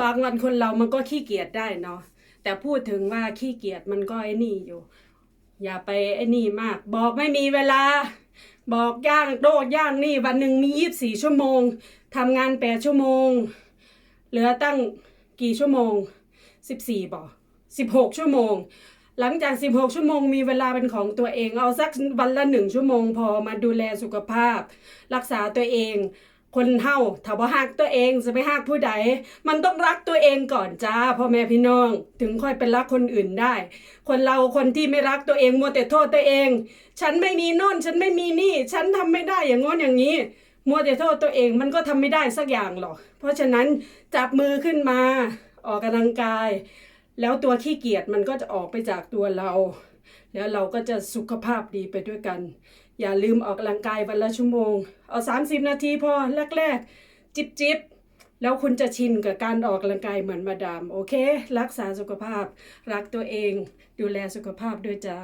บางวันคนเรามันก็ขี้เกียจได้เนาะแต่พูดถึงว่าขี้เกียจมันก็ไอ้นี่อยู่ อย่าไปไอ้นี่มาก บอกไม่มีเวลา บอกย่างโดดย่างนี่วันหนึ่งมียี่บสี่ชั่วโมงทำงานแปดชั่วโมง เหลือตั้งกี่ชั่วโมงสิบสี่บ่สิบหกชั่วโมง หลังจาก16ชั่วโมงมีเวลาเป็นของตัวเองเอาสักวันละหนึ่งชั่วโมง พอมาดูแลสุขภาพ รักษาตัวเอง คนเฮาถ้าว่าหักตัวเองจะไปหักผู้ใด มันต้องรักตัวเองก่อนจ้าพ่อแม่พี่น้อง ถึงค่อยเป็นรักคนอื่นได้ คนเราคนที่ไม่รักตัวเองมัวแต่โทษตัวเอง ฉันไม่มีโน่น ฉันไม่มีนี่ ฉันทำไม่ได้อย่างง้นอย่างนี้ มัวแต่โทษตัวเองมันก็ทำไม่ได้สักอย่างหรอก เพราะฉะนั้นจับมือขึ้นมา ออกกำลังกาย แล้วตัวขี้เกียจมันก็จะออกไปจากตัวเรา แล้วเราก็จะสุขภาพดีไปด้วยกัน อย่าลืมออกกำลังกายวันละชั่วโมง เอา 30 นาทีพอแรกๆ จิบจิบๆแล้วคุณจะชินกับการออกกำลังกายเหมือนมาดาม โอเค รักษาสุขภาพ รักตัวเอง ดูแลสุขภาพด้วยจ้า